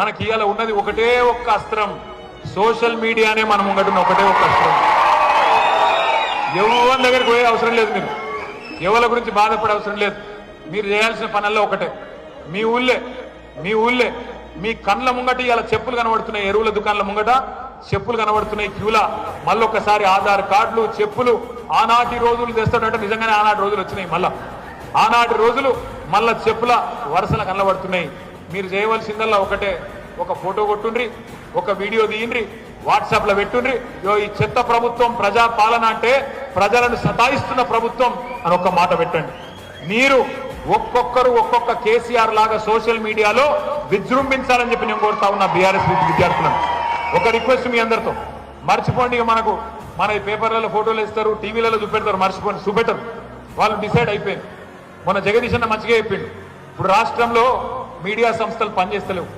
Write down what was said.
మనకి ఇవాళ ఉన్నది ఒకటే ఒక్క అస్త్రం. సోషల్ మీడియానే మనం ఉండటం ఒకటే ఒక్క అస్త్రం. ఎవరి దగ్గరికి పోయే అవసరం లేదు మీరు. ఎవరి గురించి బాధపడే అవసరం లేదు. మీరు చేయాల్సిన పనుల్లో ఒకటే. మీ ఊళ్ళే మీ ఊళ్ళే మీ కండ్ల ముంగట ఇలా చెప్పులు కనబడుతున్నాయి ఎరువుల దుకాణాల ముంగట చెప్పులు కనబడుతున్నాయి క్యూలా. మళ్ళొక్కసారి ఆధార్ కార్డులు చెప్పులు ఆనాటి రోజులు తెస్తాడంటే నిజంగానే ఆనాటి రోజులు వచ్చినాయి మళ్ళా. ఆనాటి రోజులు మళ్ళా చెప్పుల వరుసలు కనబడుతున్నాయి. మీరు చేయవలసిందల్లా ఒకటే. ఒక ఫోటో కొట్టుండ్రి ఒక వీడియో తీయండ్రి వాట్సాప్లో పెట్టుండ్రి యో ఈ చెత్త ప్రభుత్వం ప్రజా పాలన అంటే ప్రజలను సతాయిస్తున్న ప్రభుత్వం అని ఒక్క మాట పెట్టండి. మీరు ఒక్కొక్కరు ఒక్కొక్క కేసీఆర్ లాగా సోషల్ మీడియాలో విజృంభించాలని చెప్పి నేను కోరుతా ఉన్నా బీఆర్ఎస్ విద్యార్థులను. ఒక రిక్వెస్ట్ మీ అందరితో. మర్చిపోండి మనకు. మన ఈ పేపర్లలో ఫోటోలు ఇస్తారు టీవీలలో చూపెడతారు మర్చిపోండి చూపెట్టరు. వాళ్ళు డిసైడ్ అయిపోయింది. మన జగదీశ్ అన్న మంచిగా చెప్పిండు. ఇప్పుడు రాష్ట్రంలో మీడియా సంస్థలు పనిచేస్తలేవు.